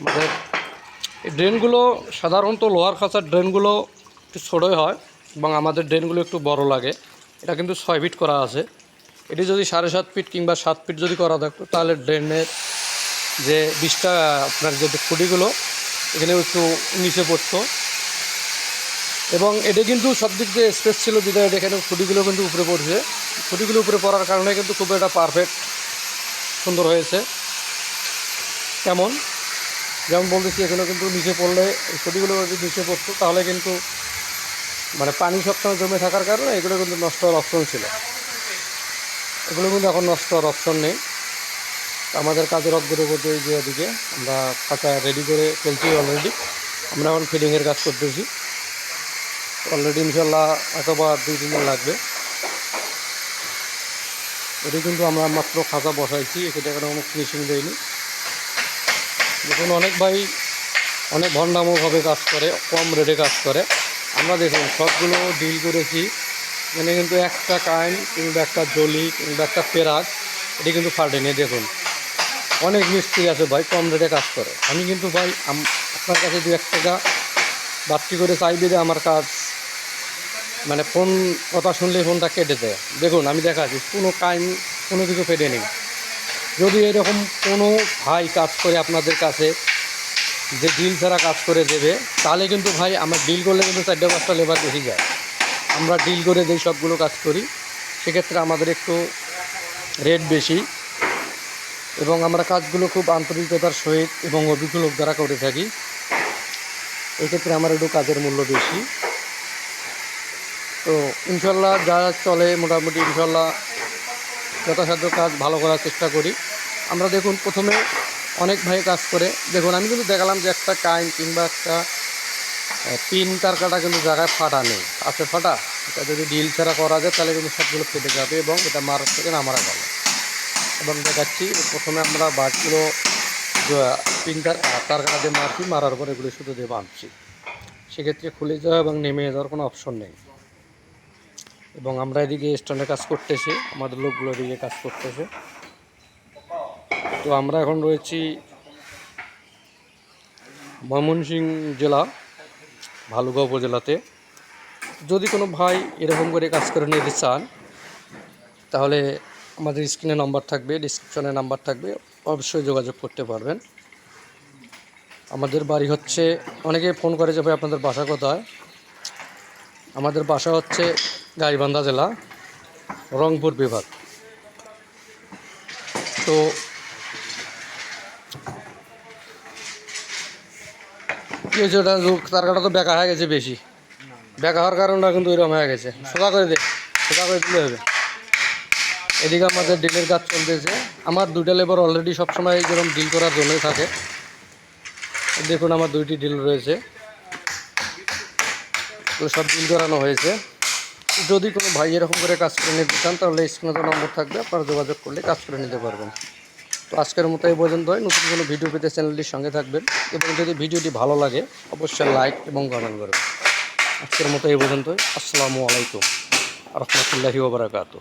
আমাদের এই ড্রেনগুলো সাধারণত লোহার খাঁচার ড্রেনগুলো একটু ছোটোই হয় এবং আমাদের ড্রেনগুলো একটু বড় লাগে। এটা কিন্তু ছয় ফিট করা আছে। এটি যদি সাড়ে সাত ফিট কিংবা সাত ফিট যদি করা থাকতো, তাহলে ড্রেনের যে বিষটা আপনার যে খুঁটিগুলো এখানে একটু নিচে পড়তো। এবং এটা কিন্তু সব দিক দিয়ে স্পেস ছিল বিদায় এখানে খুঁটিগুলো কিন্তু উপরে পড়ছে। খুঁটিগুলো উপরে পড়ার কারণে কিন্তু খুব একটা পারফেক্ট সুন্দর হয়েছে। কেমন? যেমন বলতেছি এখানে কিন্তু নিচে পড়লে এই যদি নিচে পড়তো, তাহলে কিন্তু মানে পানি সবসময় জমে থাকার কারণে এগুলো কিন্তু নষ্ট হওয়ার অপশন ছিল। এগুলো কিন্তু এখন নষ্ট হওয়ার অপশন নেই। আমাদের কাজের অগ্রগতি যে এদিকে আমরা খাতা রেডি করে ফেলছি অলরেডি আমরা এখন ফিডিংয়ের কাজ করতেছি। অলরেডি ইনশাল্লাহ অথবা দুই তিন দিন লাগবে। এটি কিন্তু আমরা মাত্র খাঁচা বসাইছি, এখনও কোনো ফিনিশিং দেয়নি। দেখুন, অনেক ভাই অনেক ভণ্ডামোভাবে কাজ করে, কম রেটে কাজ করে। আমরা দেখুন, সবগুলো ডিল করেছি। এখানে কিন্তু একটা কাইন, কিংবা একটা জলি, কিংবা একটা পেরাক এটি কিন্তু ফাটেনি দেখুন। অনেক মিস্ত্রি আছে ভাই, কম রেটে কাজ করে। আমি কিন্তু ভাই আপনার কাছে দু এক টাকা বাড়তি করে চাইবে যে আমার কাজ মানে ফোন, কথা শুনলে ফোনটা কেটে দেয়। দেখুন, আমি দেখাচ্ছি, কোনো কাইন কোনো কিছু ফেটে নেই। যদি এরকম কোনো ভাই কাজ করে আপনাদের কাছে, যে ডিল ছাড়া কাজ করে দেবে, তাহলে কিন্তু ভাই আমরা ডিল করলে কিন্তু চারটে পাঁচটা লেবার বেশি যায়। আমরা ডিল করে যেই সবগুলো কাজ করি। সেক্ষেত্রে আমাদের একটু রেট বেশি এবং আমরা কাজগুলো খুব আন্তরিকতার সহিত এবং অভিজ্ঞ লোক দ্বারা করে থাকি। এক্ষেত্রে আমার একটু কাজের মূল্য বেশি। তো ইনশাল্লাহ যা চলে মোটামুটি ইনশাল্লাহ যথাসাধ্য কাজ ভালো করার চেষ্টা করি। আমরা দেখুন, প্রথমে অনেক ভাই কাজ করে। দেখুন, আমি কিন্তু দেখালাম যে একটা কাইন কিংবা একটা পিন তার কাটা কিন্তু জায়গায় ফাটা নেই। আছে ফাটা? এটা যদি ডিল ছাড়া করা যায়, তাহলে কিন্তু সবগুলো ফেটে যাবে এবং এটা মারার থেকে না মারা গেল। এবং দেখাচ্ছি, প্রথমে আমরা বাটগুলো পিন তার তার কাটা দিয়ে মারছি, মারার পরে এগুলো শুধু দিয়ে বাঁধছি। সেক্ষেত্রে খুলে যাওয়া এবং নেমে যাওয়ার কোনো অপশন নেই। এবং আমরা এদিকে স্ট্যান্ডে কাজ করতেছি, আমাদের লোকগুলো এদিকে কাজ করতেছে। তো আমরা এখন রয়েছি ময়মনসিংহ জেলা, ভালুকা উপজেলাতে। যদি কোনো ভাই এরকম করে কাজ করে নিতে চান, তাহলে আমাদের স্ক্রিনে নাম্বার থাকবে ডিসক্রিপশনে নাম্বার থাকবে, অবশ্যই যোগাযোগ করতে পারবেন। আমাদের বাড়ি হচ্ছে, অনেকে ফোন করে যে ভাই আপনাদের বাসা কোথায়? আমাদের বাসা হচ্ছে গাইবান্ধা জেলা, রংপুর বিভাগ। তো কি হয়েছে ওটা তার কাটা তো বেকা হয়ে গেছে বেশি। বেকা হওয়ার কারণটা কিন্তু এরকম হয়ে গেছে। সোজা করে দে, সোজা করে দিলে হবে। এদিকে আমাদের ডিলের কাজ চলতেছে। আমার দুইটা লেবার অলরেডি সবসময় যেরকম ডিল করার জন্যই থাকে। দেখুন আমার দুইটি ডিল রয়েছে। তো সব ডিল করানো হয়েছে। যদি কোনো ভাই এরকম করে কাজ করে নিতে চান, তাহলে স্ক্রিনে তো নম্বর থাকবে, আপনারা যোগাযোগ করলে কাজ করে নিতে পারবেন। তো আজকের মতো এই পর্যন্ত হয়। নতুন কোনো ভিডিও পেতে চ্যানেলটির সঙ্গে থাকবেন এবং যদি ভিডিওটি ভালো লাগে, অবশ্যই লাইক এবং কমেন্ট করবেন। আজকের মতো এই পর্যন্তই। আসসালামু আলাইকুম। রহমতুল্লাহি ওবরাকাতু